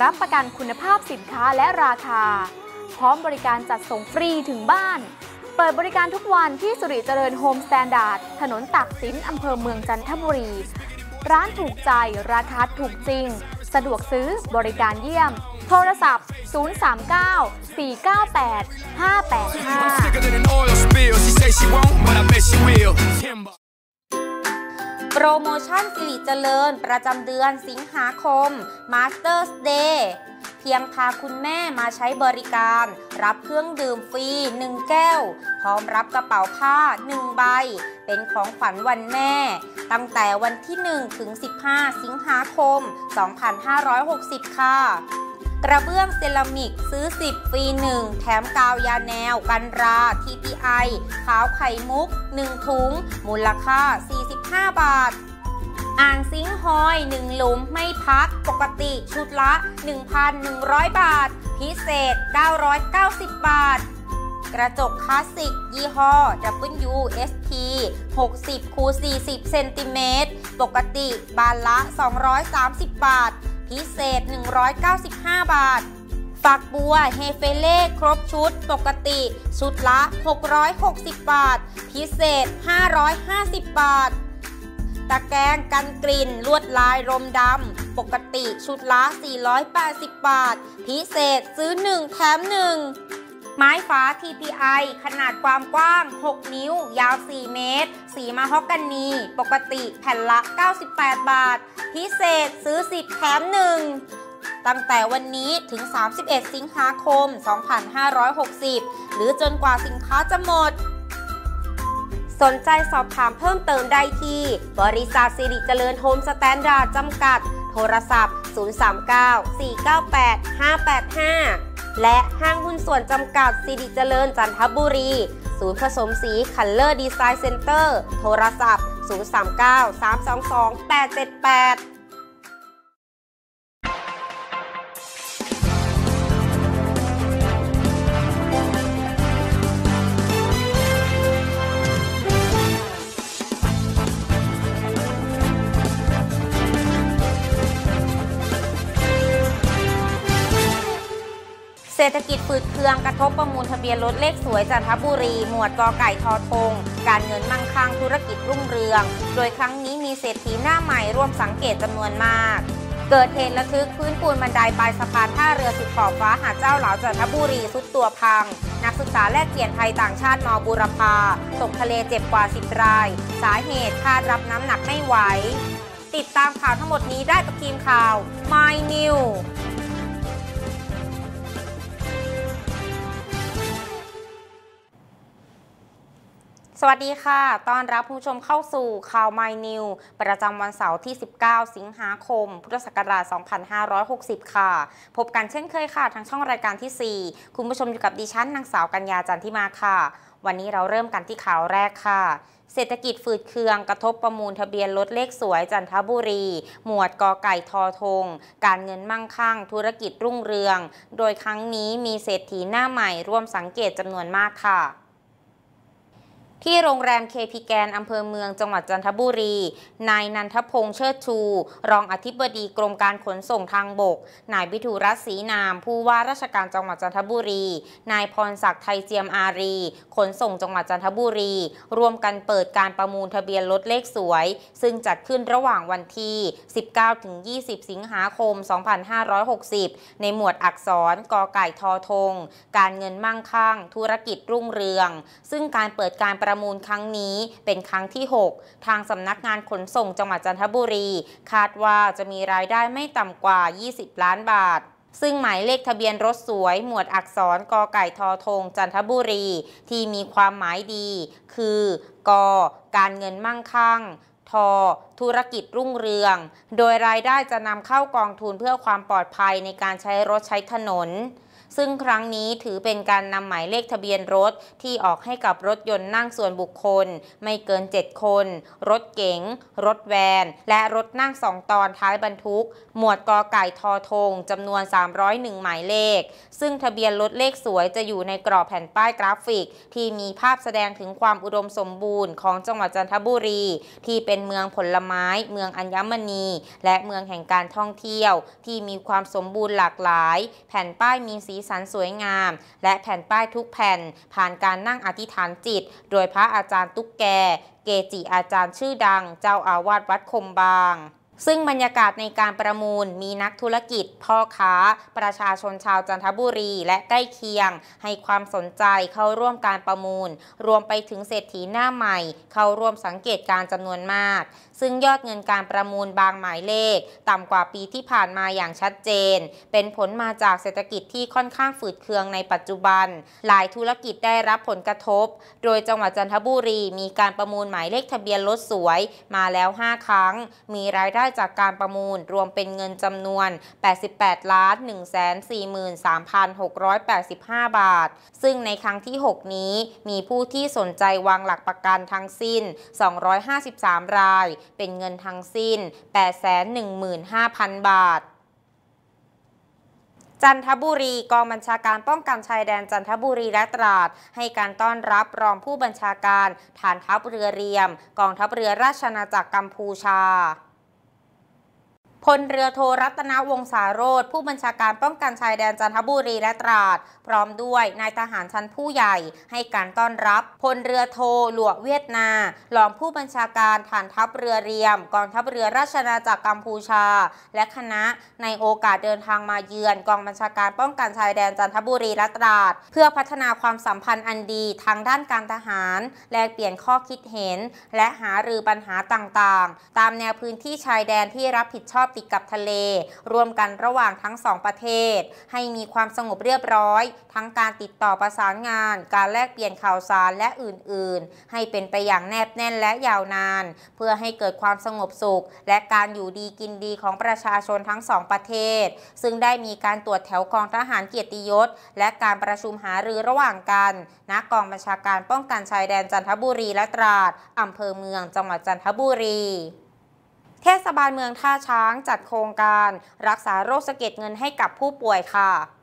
รับประกันคุณภาพสินค้าและราคา พร้อมบริการจัดส่งฟรีถึงบ้าน เปิดบริการทุกวันที่สุริเจริญโฮมสแตนดาร์ดถนนตากสินอำเภอเมืองจันทบุรี ร้านถูกใจราคาถูกจริง สะดวกซื้อบริการเยี่ยม โทรศัพท์ 039 498 585 โปรโมชั่นสิริเจริญ ประจำเดือนสิงหาคม Masters Day เพียงพาคุณแม่มาใช้บริการ รับเครื่องดื่มฟรี 1 แก้ว พร้อมรับกระเป๋าผ้า 1 ใบ เป็นของขวัญวันแม่ ตั้งแต่วันที่ 1 ถึง 15 สิงหาคม 2560 ค่ะ กระเบื้องเซรามิกซื้อ 10ฟรี1 แถมกาวยาแนว กันรา TPI ขาวไข่มุก 1 ถุง มูลค่า 45 บาท อ่างซิงค์ฮอย 1 หลุมไม่พัก ปกติชุดละ 1,100 บาท พิเศษ 990 บาท กระจกคลาสสิก ยี่ห้อ WSP 60คู40เซนติเมตร ปกติบานละ 230 บาท พิเศษ 195 บาท ฝักบัวเฮเฟเล่ครบชุด ปกติ ชุดละ 660 บาท พิเศษ 550 บาท ตะแกรงกันกลิ่นลวดลายรมดำ ปกติชุดละ 480 บาท พิเศษซื้อ 1 แถม 1 ไม้ฟ้า TPI ขนาดความกว้าง 6 นิ้ว ยาว 4 เมตร สีมาฮอกกานี ปกติแผ่นละ 98 บาท พิเศษซื้อ 10 แถม 1 ตั้งแต่วันนี้ถึง 31 สิงหาคม 2560 หรือจนกว่าสินค้าจะหมด สนใจสอบถามเพิ่มเติมได้ที่ บริษัทสิริเจริญโฮมสแตนดาร์ดจำกัด โทรศัพท์ 039 498 585 และห้างหุ้นส่วนจำกัดสิริเจริญจันทบุรี ศูนย์ผสมสีคัลเลอร์ดีไซน์เซ็นเตอร์ โทรศัพท์ 039 322 878 ศรษฐกิจฝืดเคืองกระทบประมูลทะเบียนรถเลขสวยจันทบุรี หมวดกอไก่ทอทง การเงินมั่งคั่งธุรกิจรุ่งเรือง โดยครั้งนี้มีเศรษฐีหน้าใหม่ร่วมสังเกตจำนวนมาก เกิดเหตุระทึกพื้นปูนบันไดปลายสะพานท่าเรือสุดขอบฟ้าหาดเจ้าเหลาจันทบุรีสุดตัวพัง นักศึกษาแลกเปลี่ยนไทยต่างชาติมบูรพาตกทะเลเจ็บกว่า 10 ราย สาเหตุคาดรับน้ำหนักไม่ไหว ติดตามข่าวทั้งหมดนี้ได้กับทีมข่าว My New สวัสดีค่ะต้อนรับผู้ชมเข้าสู่ข่าว My New ประจำวันเสาร์ที่ 19 สิงหาคม พุทธศักราช 2560 ค่ะ พบกันเช่นเคยค่ะ ทางช่องรายการที่ 4 คุณผู้ชมอยู่กับดิฉันนางสาวกัญญาจันทิมาค่ะ วันนี้เราเริ่มกันที่ข่าวแรกค่ะเศรษฐกิจฝืดเคืองกระทบประมูลทะเบียนรถเลขสวยจันทบุรี หมวดกอไก่ทอทง การเงินมั่งคั่ง ธุรกิจรุ่งเรือง โดยครั้งนี้มีเศรษฐีหน้าใหม่ร่วมสังเกตจำนวนมากค่ะ ที่โรงแรมเคพีแกนอำเภอเมืองจังหวัดจันทบุรี นายนันทพงษ์เชิดชู รองอธิบดีกรมการขนส่งทางบก นายวิทูรัตน์ศรีนาม ผู้ว่าราชการจังหวัดจันทบุรี นายพรศักดิ์ไทยเจียมอารี ขนส่งจังหวัดจันทบุรี ร่วมกันเปิดการประมูลทะเบียนรถเลขสวย ซึ่งจัดขึ้นระหว่างวันที่ 19-20 สิงหาคม 2560 ในหมวดอักษรกอไก่ทอทง การเงินมั่งคั่ง ธุรกิจรุ่งเรือง ซึ่งการเปิดการประมูลครั้งนี้เป็นครั้งที่ 6 ทางสำนักงานขนส่งจังหวัดจันทบุรี คาดว่าจะมีรายได้ไม่ต่ำกว่า 20 ล้านบาทซึ่งหมายเลขทะเบียนรถสวย หมวดอักษรกอไก่ทอทง จันทบุรี ที่มีความหมายดี คือกอการเงินมั่งคั่งทอธุรกิจรุ่งเรือง โดยรายได้จะนำเข้ากองทุนเพื่อความปลอดภัยในการใช้รถใช้ถนน ซึ่งครั้งนี้ถือเป็นการนำหมายเลขทะเบียนรถที่ออกให้กับรถยนต์นั่งส่วนบุคคล ไม่เกิน 7 คน รถเก๋ง รถแวน และรถนั่งสองตอนท้ายบรรทุก หมวดกอไก่ทอทงจำนวน 301 หมายเลข ซึ่งทะเบียนรถเลขสวยจะอยู่ในกรอบแผ่นป้ายกราฟิก ที่มีภาพแสดงถึงความอุดมสมบูรณ์ของจังหวัดจันทบุรี ที่เป็นเมืองผลไม้ เมืองอัญมณี และเมืองแห่งการท่องเที่ยว ที่มีความสมบูรณ์หลากหลาย แผ่นป้ายมีสีสันสวยงาม และแผ่นป้ายทุกแผ่น ผ่านการนั่งอธิษฐานจิต โดยพระอาจารย์ตุ๊กแก เกจิอาจารย์ชื่อดัง เจ้าอาวาสวัดคมบาง ซึ่งบรรยากาศในการประมูลมีนักธุรกิจ พ่อค้า ประชาชนชาวจันทบุรี และใกล้เคียง ให้ความสนใจเข้าร่วมการประมูล รวมไปถึงเศรษฐีหน้าใหม่ เข้าร่วมสังเกตการจำนวนมาก ซึ่งยอดเงินการประมูลบางหมายเลข ต่ำกว่าปีที่ผ่านมาอย่างชัดเจน เป็นผลมาจากเศรษฐกิจที่ค่อนข้างฝืดเคืองในปัจจุบัน หลายธุรกิจได้รับผลกระทบ โดยจังหวัดจันทบุรีมีการประมูลหมายเลขทะเบียนรถสวย มาแล้ว 5 ครั้ง มีรายได้จากการประมูลรวมเป็นเงินจำนวน 88ล้าน143,685 บาท ซึ่งในครั้งที่ 6 นี้มีผู้ที่สนใจวางหลักประกันทั้งสิ้น 253 ราย เป็นเงินทั้งสิ้น 815,000 บาทจันทบุรีกองบัญชาการป้องกันชายแดนจันทบุรีและตราด ให้การต้อนรับรองผู้บัญชาการฐานทัพเรือเรียม กองทัพเรือราชอาณาจักรกัมพูชา พลเรือโทรัตนวงศาโรธผู้บัญชาการป้องกันชายแดนจันทบุรีและตราด พร้อมด้วยนายทหารชั้นผู้ใหญ่ให้การต้อนรับ พลเรือโทหลวงเวียดนารองผู้บัญชาการฐานทัพเรือเรียม กองทัพเรือราชอาณาจักรกัมพูชา และคณะในโอกาสเดินทางมาเยือน กองบัญชาการป้องกันชายแดนจันทบุรีและตราด เพื่อพัฒนาความสัมพันธ์อันดีทางด้านการทหารแลกเปลี่ยนข้อคิดเห็น และหารือปัญหาต่างๆ ตามแนวพื้นที่ชายแดนที่รับผิดชอบติดกับทะเลร่วมกันระหว่างทั้งสองประเทศ ให้มีความสงบเรียบร้อย ทั้งการติดต่อประสานงาน การแลกเปลี่ยนข่าวสารและอื่นๆ ให้เป็นไปอย่างแนบแน่นและยาวนาน เพื่อให้เกิดความสงบสุข และการอยู่ดีกินดีของประชาชนทั้งสองประเทศ ซึ่งได้มีการตรวจแถวกองทหารเกียรติยศ และการประชุมหารือระหว่างกันณกองบัญชาการป้องกันชายแดนจันทบุรีและตราดอำเภอเมืองจังหวัดจันทบุรี ศบาลเมืองท่าช้างจัดโครงการ รักษาโรคสะเก็ดเงินให้กับผู้ป่วยค่ะ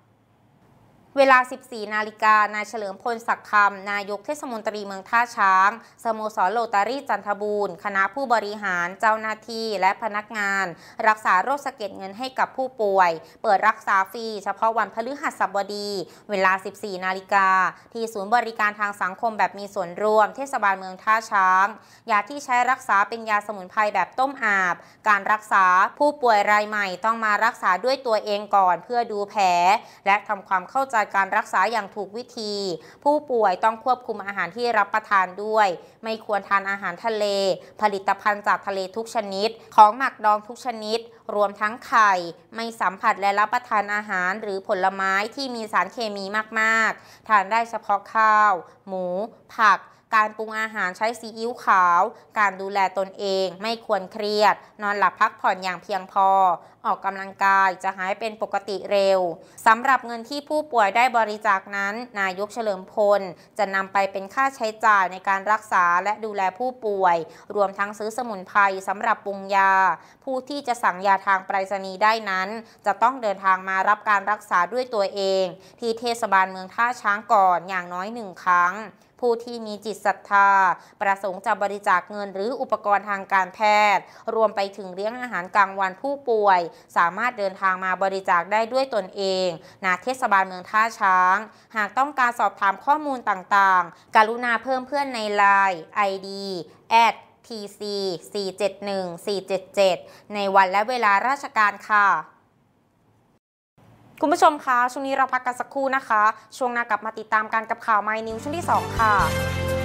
เวลา 14 นาฬิกานายเฉลิมพลศักดิ์คำนายกเทศมนตรีเมืองท่าช้าง สโมสรโลตารี่จันทบูรณ์ คณะผู้บริหาร เจ้าหน้าที่ และพนักงาน รักษาโรคสะเก็ดเงินให้กับผู้ป่วย เปิดรักษาฟรี เฉพาะวันพฤหัสบดี เวลา 14 นาฬิกา ที่ศูนย์บริการทางสังคมแบบมีส่วนร่วม เทศบาลเมืองท่าช้าง ยาที่ใช้รักษาเป็นยาสมุนไพรแบบต้มอาบ การรักษาผู้ป่วยรายใหม่ต้องมารักษาด้วยตัวเองก่อน เพื่อดูแผลและทำความเข้าใจการรักษาอย่างถูกวิธี ผู้ป่วยต้องควบคุมอาหารที่รับประทานด้วย ไม่ควรทานอาหารทะเล ผลิตภัณฑ์จากทะเลทุกชนิด ของหมักดองทุกชนิด รวมทั้งไข่ ไม่สัมผัสและรับประทานอาหารหรือผลไม้ที่มีสารเคมีมาก ๆ ทานได้เฉพาะข้าว หมู ผัก การปรุงอาหารใช้ซีอิ๊วขาว การดูแลตนเอง ไม่ควรเครียด นอนหลับพักผ่อนอย่างเพียงพอ ออกกำลังกายจะหายเป็นปกติเร็วสำหรับเงินที่ผู้ป่วยได้บริจาคนั้น นายกเฉลิมพล จะนำไปเป็นค่าใช้จ่ายในการรักษาและดูแลผู้ป่วย รวมทั้งซื้อสมุนไพรสำหรับปรุงยา ผู้ที่จะสั่งยาทางไปรษณีย์ได้นั้น จะต้องเดินทางมารับการรักษาด้วยตัวเอง ที่เทศบาลเมืองท่าช้างก่อนอย่างน้อยหนึ่งครั้ง ผู้ที่มีจิตศรัทธา ประสงค์จะบริจาคเงินหรืออุปกรณ์ทางการแพทย์ รวมไปถึงเลี้ยงอาหารกลางวันผู้ป่วย สามารถเดินทางมาบริจาคได้ด้วยตนเองณเทศบาลเมืองท่าช้าง หากต้องการสอบถามข้อมูลต่างๆ กรุณาเพิ่มเพื่อนในไลน์ ID TC 471 477 ในวันและเวลาราชการค่ะ คุณผู้ชมคะช่วงนี้เราพักกันสักครู่นะคะ ช่วงหน้ากลับมาติดตามการกับข่าวไม่นิวช่วงที่ 2 ค่ะ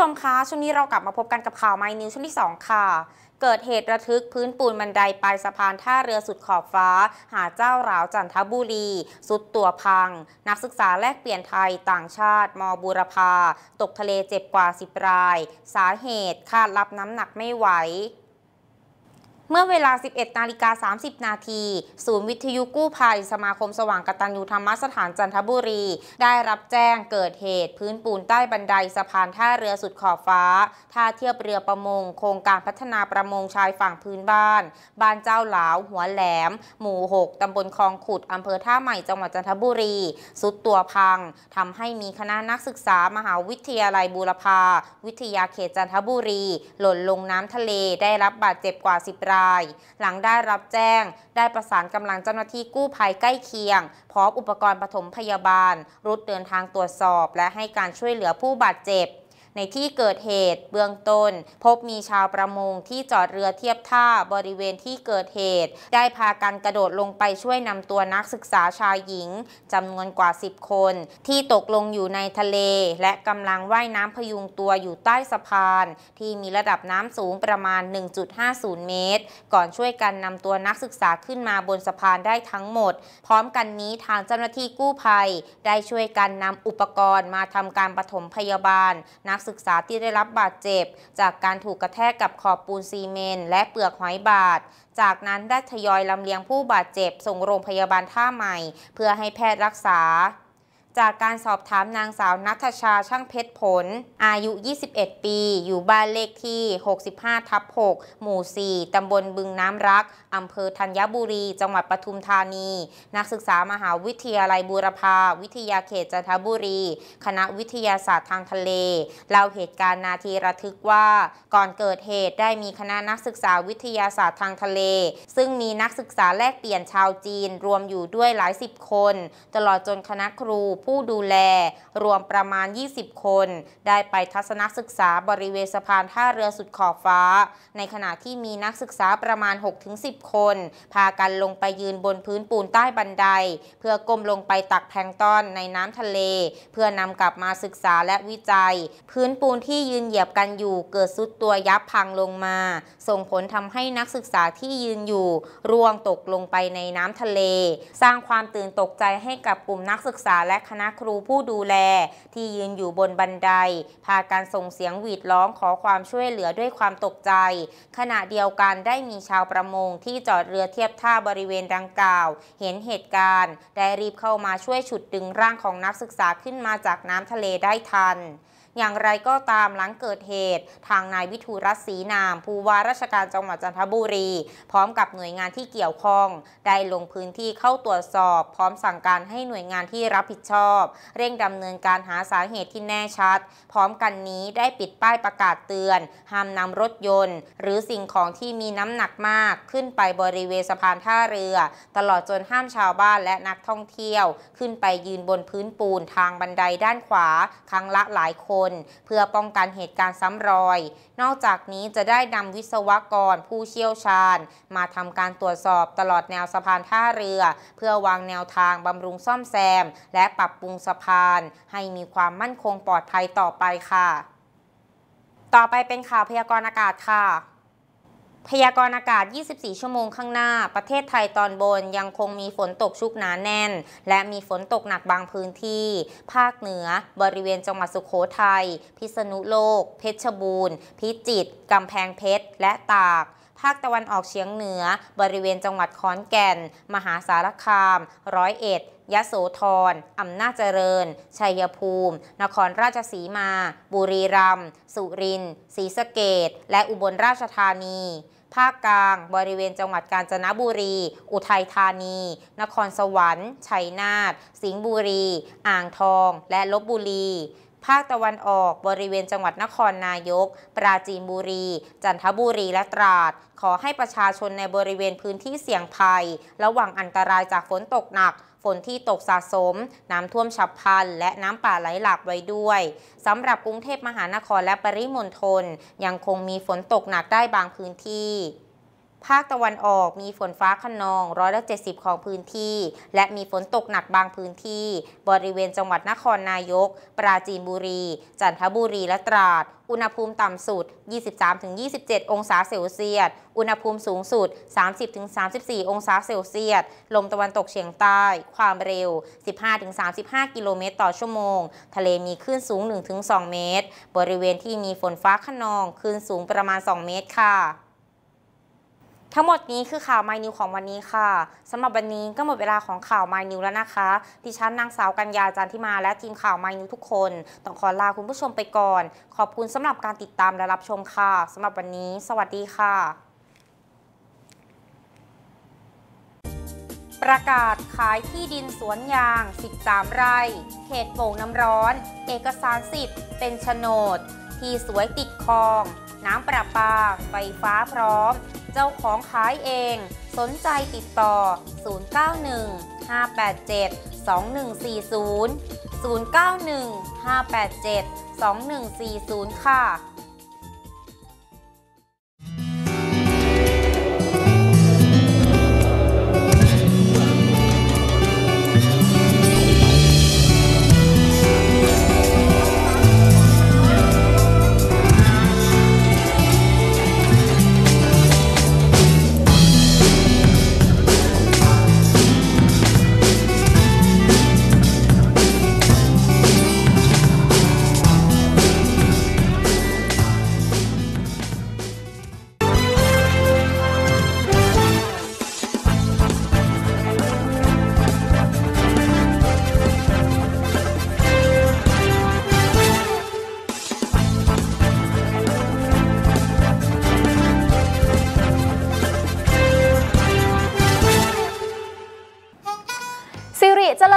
ชมคะช่วงนี้เรากลับมาพบกันกับข่าวไมนิวช่วงที่ 2 ค่ะ เกิดเหตุระทึกพื้นปูนบันไดปลายสะพานท่าเรือสุดขอบฟ้า หาเจ้าหราวจันทบุรี สุดตัวพัง นักศึกษาแลกเปลี่ยนไทยต่างชาติ มบูรพา ตกทะเลเจ็บกว่า 10 ราย สาเหตุคาดรับน้ำหนักไม่ไหว เมื่อเวลา 11 นาฬิกา 30 นาที ศูนย์วิทยุกู้ภัย สมาคมสว่างกตัญญูธรรมสถานจันทบุรี ได้รับแจ้งเกิดเหตุพื้นปูนใต้บันไดสะพานท่าเรือสุดขอบฟ้า ท่าเทียบเรือประมง โครงการพัฒนาประมงชายฝั่งพื้นบ้าน บ้านเจ้าหลาว หัวแหลม หมู่ 6 ตำบลคลองขุด อำเภอท่าใหม่ จังหวัดจันทบุรี สุดตัวพังทำให้มีคณะนักศึกษามหาวิทยาลัยบูรพา วิทยาเขตจันทบุรี หล่นลงน้ำทะเล ได้รับบาดเจ็บกว่า 10 รายหลังได้รับแจ้ง ได้ประสานกำลังเจ้าหน้าที่กู้ภัยใกล้เคียง พร้อมอุปกรณ์ปฐมพยาบาล รุดเดินทางตรวจสอบ และให้การช่วยเหลือผู้บาดเจ็บ ในที่เกิดเหตุเบื้องต้น พบมีชาวประมงที่จอดเรือเทียบท่าบริเวณที่เกิดเหตุ ได้พากันกระโดดลงไปช่วยนำตัวนักศึกษาชายหญิงจำนวนกว่า 10 คน ที่ตกลงอยู่ในทะเล และกำลังว่ายน้ำพยุงตัวอยู่ใต้สะพาน ที่มีระดับน้ำสูงประมาณ 1.50 เมตร ก่อนช่วยกันนำตัวนักศึกษาขึ้นมาบนสะพานได้ทั้งหมด พร้อมกันนี้ทางเจ้าหน้าที่กู้ภัย ได้ช่วยกันนำอุปกรณ์มาทำการปฐมพยาบาล นักศึกษาที่ได้รับบาดเจ็บ จากการถูกกระแทกกับขอบปูนซีเมนต์และเปลือกหอยบาด จากนั้นได้ทยอยลำเลียงผู้บาดเจ็บส่งโรงพยาบาลท่าใหม่ เพื่อให้แพทย์รักษา จากการสอบถามนางสาวนัทชาช่างเพชรผล อายุ 21 ปี อยู่บ้านเลขที่ 65 ทับ 6 หมู่ 4 ตำบลบึงน้ำรัก อำเภอธัญบุรี จังหวัดปทุมธานี นักศึกษามหาวิทยาลัยบูรพา วิทยาเขตจันทบุรี คณะวิทยาศาสตร์ทางทะเล เล่าเหตุการณ์นาทีระทึกว่า ก่อนเกิดเหตุได้มีคณะนักศึกษาวิทยาศาสตร์ทางทะเล ซึ่งมีนักศึกษาแลกเปลี่ยนชาวจีน รวมอยู่ด้วยหลายสิบคน ตลอดจนคณะครูผู้ดูแล รวมประมาณ 20 คน ได้ไปทัศนศึกษาบริเวณสะพานท่าเรือสุดขอบฟ้า ในขณะที่มีนักศึกษาประมาณ 6-10 คน พากันลงไปยืนบนพื้นปูนใต้บันได เพื่อก้มลงไปตักแพลงต้อนในน้ำทะเล เพื่อนำกลับมาศึกษาและวิจัย พื้นปูนที่ยืนเหยียบกันอยู่เกิดซุดตัวยับพังลงมา ส่งผลทำให้นักศึกษาที่ยืนอยู่ ร่วงตกลงไปในน้ำทะเล สร้างความตื่นตกใจให้กับกลุ่มนักศึกษาและคณะครูผู้ดูแล ที่ยืนอยู่บนบันได พากันส่งเสียงหวีดร้องขอความช่วยเหลือด้วยความตกใจ ขณะเดียวกันได้มีชาวประมงที่จอดเรือเทียบท่าบริเวณดังกล่าว เห็นเหตุการณ์ ได้รีบเข้ามาช่วยฉุดดึงร่างของนักศึกษาขึ้นมาจากน้ำทะเลได้ทัน อย่างไรก็ตามหลังเกิดเหตุ ทางนายวิทูรัศรีนาม ผู้ว่าราชการจังหวัดจันทบุรี พร้อมกับหน่วยงานที่เกี่ยวข้อง ได้ลงพื้นที่เข้าตรวจสอบ พร้อมสั่งการให้หน่วยงานที่รับผิดชอบ เร่งดำเนินการหาสาเหตุที่แน่ชัด พร้อมกันนี้ได้ปิดป้ายประกาศเตือน ห้ามนำรถยนต์ หรือสิ่งของที่มีน้ำหนักมากขึ้นไปบริเวณสะพานท่าเรือ ตลอดจนห้ามชาวบ้านและนักท่องเที่ยว ขึ้นไปยืนบนพื้นปูนทางบันไดด้านขวา ครั้งละหลายคนเพื่อป้องกันเหตุการณ์ซ้ำรอย นอกจากนี้จะได้นำวิศวกรผู้เชี่ยวชาญ มาทำการตรวจสอบตลอดแนวสะพานท่าเรือ เพื่อวางแนวทางบำรุงซ่อมแซม และปรับปรุงสะพาน ให้มีความมั่นคงปลอดภัยต่อไปค่ะ ต่อไปเป็นข่าวพยากรณ์อากาศค่ะ พยากรณ์อากาศ 24 ชั่วโมงข้างหน้า ประเทศไทยตอนบนยังคงมีฝนตกชุกหนาแน่น และมีฝนตกหนักบางพื้นที่ ภาคเหนือ บริเวณจังหวัดสุขโขทัย พิษณุโลก เพชรบูรณ์ พิจิตร กำแพงเพชร และตาก ภาคตะวันออกเฉียงเหนือ บริเวณจังหวัดขอนแก่น มหาสารคาม ร้อยเอ็ด ยโสธรอำนาจเจริญ ชัยภูมิ นครราชสีมา บุรีรัมย์ สุรินทร์ ศรีสะเกดและอุบลราชธานี ภาคกลาง บริเวณจังหวัดกาญจนบุรี อุทัยธานี นครสวรรค์ ชัยนาท สิงห์บุรี อ่างทอง และลบบุรีภาคตะวันออกบริเวณจังหวัดนครนายก ปราจีนบุรี จันทบุรีและตราด ขอให้ประชาชนในบริเวณพื้นที่เสี่ยงภัย ระวังอันตรายจากฝนตกหนัก ฝนที่ตกสะสม น้ำท่วมฉับพลัน และน้ำป่าไหลหลากไว้ด้วยสำหรับกรุงเทพมหานครและปริมณฑลยังคงมีฝนตกหนักได้บางพื้นที่ ภาคตะวันออกมีฝนฟ้าขนองร้อยละ70 ของพื้นที่ และมีฝนตกหนักบางพื้นที่ บริเวณจังหวัดนครนายก ปราจีนบุรี จันทบุรีและตราด อุณหภูมิต่ำสุด 23-27 องศาเซลเซียส อุณหภูมิสูงสุด 30-34 องศาเซลเซียส ลมตะวันตกเฉียงใต้ ความเร็ว 15-35 กิโลเมตรต่อชั่วโมง ทะเลมีคลื่นสูง 1-2 เมตร บริเวณที่มีฝนฟ้าขนองคลื่นสูงประมาณ 2 เมตรค่ะ ทั้งหมดนี้คือข่าว My New ของวันนี้ค่ะสำหรับวันนี้ก็หมดเวลาของข่าว My New แล้วนะคะ ดิฉันนางสาวกัญญาจันทิมาและทีมข่าว My New ทุกคน ต้องขอลาคุณผู้ชมไปก่อน ขอบคุณสำหรับการติดตามและรับชมค่ะสำหรับวันนี้ สวัสดีค่ะ ประกาศขายที่ดินสวนยาง 13 ไร่ เขตโป่งน้ำร้อน เอกสารสิทธิ์เป็นโฉนด ที่สวยติดคลอง น้ำประปา ไฟฟ้าพร้อม เจ้าของขายเอง สนใจติดต่อ 091 587 2140 091 587 2140 ค่ะ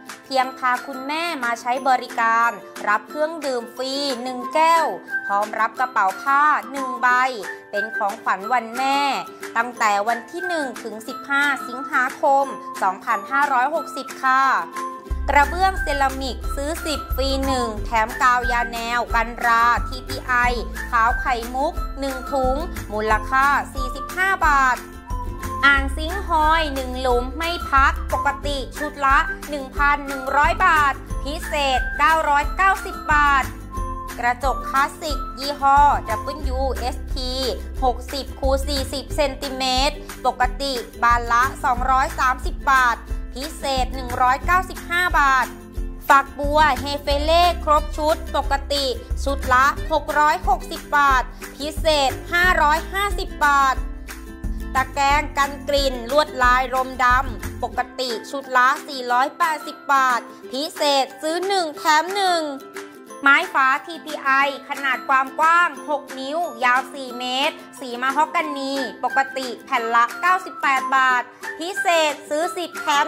เพียงพาคุณแม่มาใช้บริการ รับเครื่องดื่มฟรี 1 แก้ว พร้อมรับกระเป๋าผ้า 1 ใบ เป็นของขวัญวันแม่ ตั้งแต่วันที่ 1 ถึง 15 สิงหาคม 2560 ค่ะกระเบื้องเซรามิกซื้อ 10ฟรี1 แถมกาวยาแนว กันรา TPI ขาวไข่มุก 1 ถุง มูลค่า 45 บาท อ่างซิงค์ฮอย1หลุมไม่พักปกติชุดละ 1,100 บาท พิเศษ 990 บาท กระจกคลาสสิก ยี่ห้อ WSP 60คู40เซนติเมตรปกติบานละ 230 บาท พิเศษ 195 บาทฝักบัวเฮเฟเล่ครบชุดปกติ ชุดละ 660 บาท พิเศษ 550 บาท ตะแกรงกันกลิ่น ลวดลายรมดำ ปกติชุดละ 480 บาท พิเศษซื้อ 1 แถม 1 ไม้ฟ้า TPI ขนาดความกว้าง 6 นิ้ว ยาว 4 เมตร สีมาฮอกกานี ปกติแผ่นละ 98 บาท พิเศษซื้อ 10 แถม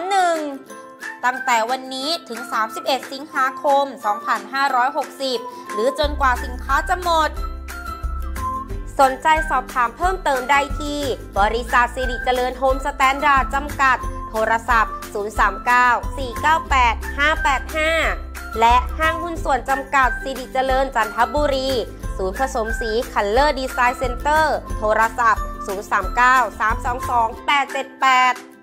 1ตั้งแต่วันนี้ถึง 31 สิงหาคม 2560 หรือจนกว่าสินค้าจะหมด สนใจสอบถามเพิ่มเติมได้ที่ บริษัทสิริเจริญโฮมสแตนดาร์ดจำกัด โทรศัพท์ 039 498 585 และห้างหุ้นส่วนจำกัดสิริเจริญจันทบุรี ศูนย์ผสมสีคัลเลอร์ดีไซน์เซ็นเตอร์ โทรศัพท์ 039 322 878